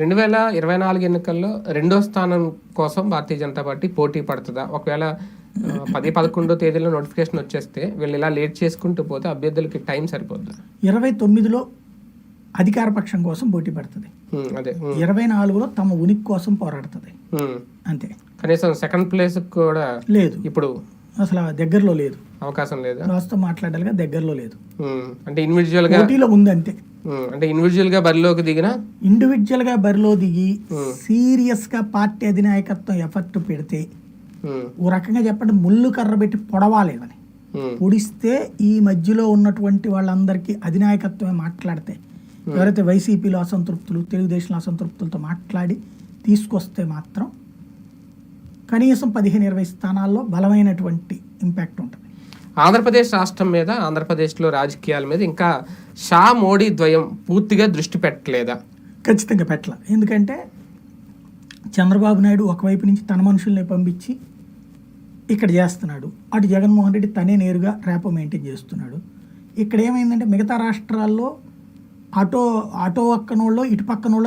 రెండు వేల ఇరవై నాలుగు ఎన్నికల్లో రెండో స్థానం కోసం భారతీయ జనతా పార్టీ పోటీ పడుతుందా? ఒకవేళ పది పదకొండో తేదీలో నోటిఫికేషన్ వచ్చేస్తే వీళ్ళు ఇలా లేట్ చేసుకుంటూ పోతే అభ్యర్థులకి టైం సరిపోద్దా? ఇరవై తొమ్మిదిలో అధికార పక్షం కోసం పోటీ పడుతుంది. అదే ఇరవై నాలుగులో తమ ఉనికి కోసం పోరాడుతుంది. అంతే. కనీసం సెకండ్ ప్లేస్ కూడా లేదు. ఇప్పుడు అసలు దగ్గరలో లేదు. అవకాశం లేదా? ప్రస్తుతం మాట్లాడాలిగా దగ్గరలో లేదు. అంటే ఇండివిజువల్గా పోటీలో ఉంది అంతే అంటే ఇండివిజువల్గా బరిలోకి దిగిన? ఇండివిజువల్గా బరిలో దిగి సీరియస్గా పార్టీ అధినాయకత్వం ఎఫర్ట్ పెడితే ఓ రకంగా చెప్పండి ముళ్ళు కర్ర పెట్టి పొడవాలేదని పొడిస్తే ఈ మధ్యలో ఉన్నటువంటి వాళ్ళందరికీ అధినాయకత్వమే మాట్లాడితే ఎవరైతే వైసీపీలో అసంతృప్తులు తెలుగుదేశంలో అసంతృప్తులతో మాట్లాడి తీసుకొస్తే మాత్రం కనీసం పదిహేను ఇరవై స్థానాల్లో బలమైనటువంటి ఇంపాక్ట్ ఉంటుంది. ఆంధ్రప్రదేశ్ రాష్ట్రం మీద ఆంధ్రప్రదేశ్లో రాజకీయాల మీద ఇంకా షా మోడీ ద్వయం పూర్తిగా దృష్టి పెట్టలేదా? ఖచ్చితంగా పెట్టలే. ఎందుకంటే చంద్రబాబు నాయుడు ఒకవైపు నుంచి తన మనుషుల్ని పంపించి ఇక్కడ చేస్తున్నాడు. అటు జగన్మోహన్ రెడ్డి తనే నేరుగా ర్యాపో మెయింటైన్ చేస్తున్నాడు. ఇక్కడ ఏమైందంటే మిగతా రాష్ట్రాల్లో అటో అటో పక్కనోళ్ళు ఇటు పక్కనోళ్ళు